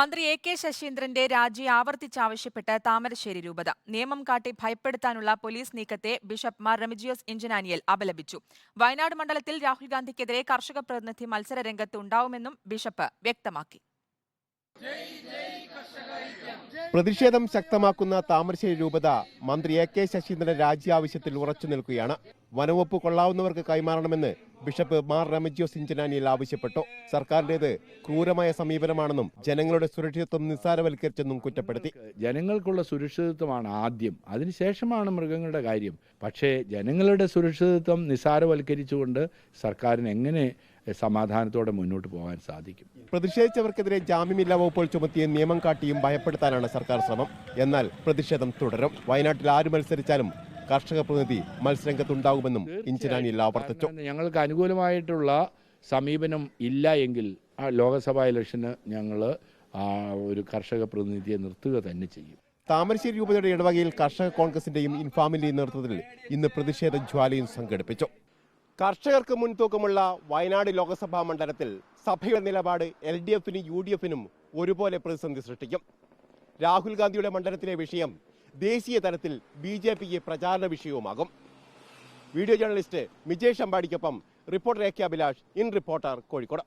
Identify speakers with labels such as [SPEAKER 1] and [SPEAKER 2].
[SPEAKER 1] മന്ത്രി A K ശശീന്ദ്രന്റെ രാജി ആവർത്തിച്ചാവശ്യപ്പെട്ട് താമരശ്ശേരി രൂപത. നിയമം കാട്ടി ഭയപ്പെടുത്താനുള്ള പോലീസ് നീക്കത്തെ ബിഷപ്പ് മാർ റെമിജിയോസ് ഇഞ്ചനാനിയൽ അപലപിച്ചു. വയനാട് മണ്ഡലത്തിൽ രാഹുൽ ഗാന്ധിക്കെതിരെ കർഷക പ്രതിനിധി മത്സര രംഗത്ത് ഉണ്ടാവുമെന്നും ബിഷപ്പ് വ്യക്തമാക്കി.
[SPEAKER 2] പ്രതിഷേധം ശക്തമാക്കുന്ന താമരശ്ശേരി രൂപത മന്ത്രി എ കെ ശശീന്ദ്രൻ രാജി ആവശ്യത്തിൽ ഉറച്ചു നിൽക്കുകയാണ്. വനവകുപ്പ് കൊള്ളാവുന്നവർക്ക് കൈമാറണമെന്ന് ബിഷപ്പ് മാർ റമജിയോസ് ഇഞ്ചനാനിയിൽ ആവശ്യപ്പെട്ടു. സർക്കാരിന്റേത് ക്രൂരമായ സമീപനമാണെന്നും ജനങ്ങളുടെ സുരക്ഷിതത്വം നിസ്സാരവൽക്കരിച്ചെന്നും കുറ്റപ്പെടുത്തി.
[SPEAKER 3] ജനങ്ങൾക്കുള്ള സുരക്ഷിതത്വമാണ് ആദ്യം. അതിനുശേഷമാണ് മൃഗങ്ങളുടെ കാര്യം. പക്ഷേ ജനങ്ങളുടെ സുരക്ഷിതത്വം നിസ്സാരവൽക്കരിച്ചുകൊണ്ട് സർക്കാരിന് എങ്ങനെ സമാധാനത്തോടെ മുന്നോട്ട് പോകാൻ സാധിക്കും.
[SPEAKER 2] പ്രതിഷേധിച്ചവർക്കെതിരെ ജാമ്യമില്ലാ വകുപ്പുകൾ ചുമത്തിയും നിയമം കാട്ടിയും ഭയപ്പെടുത്താനാണ് സർക്കാർ ശ്രമം. എന്നാൽ പ്രതിഷേധം തുടരും. വയനാട്ടിൽ ആര് മത്സരിച്ചാലും കർഷക പ്രതിനിധി മത്സരരംഗത്തുണ്ടാകുമെന്നും ഇഞ്ചിനാനി ആവർത്തിച്ചു
[SPEAKER 3] ഞങ്ങൾക്ക് അനുകൂലമായിട്ടുള്ള സമീപനം ഇല്ല എങ്കിൽ ആ ലോക്സഭാ ഇലക്ഷന് ഞങ്ങൾ ഒരു കർഷക പ്രതിനിധിയെ നിർത്തുക തന്നെ ചെയ്യും.
[SPEAKER 2] താമരശ്ശേരി രൂപതയുടെ ഇടവകയിൽ കർഷക കോൺഗ്രസിന്റെയും ഇൻഫാമിന്റെയും നേതൃത്വത്തിൽ ഇന്ന് പ്രതിഷേധ ജ്വാലയും സംഘടിപ്പിച്ചു. കർഷകർക്ക് മുൻതൂക്കമുള്ള വയനാട് ലോക്സഭാ മണ്ഡലത്തിൽ സഭയുടെ നിലപാട് എൽ ഡി എഫിനും യു ഡി എഫിനും ഒരുപോലെ പ്രതിസന്ധി സൃഷ്ടിക്കും. രാഹുൽ ഗാന്ധിയുടെ മണ്ഡലത്തിലെ വിഷയം ദേശീയ തലത്തിൽ ബി ജെ പിക്ക് പ്രചാരണ വിഷയവുമാകും. Video journalist Mijesh അമ്പാടിക്കൊപ്പം reporter A K Abhilash in reporter Kozhikode.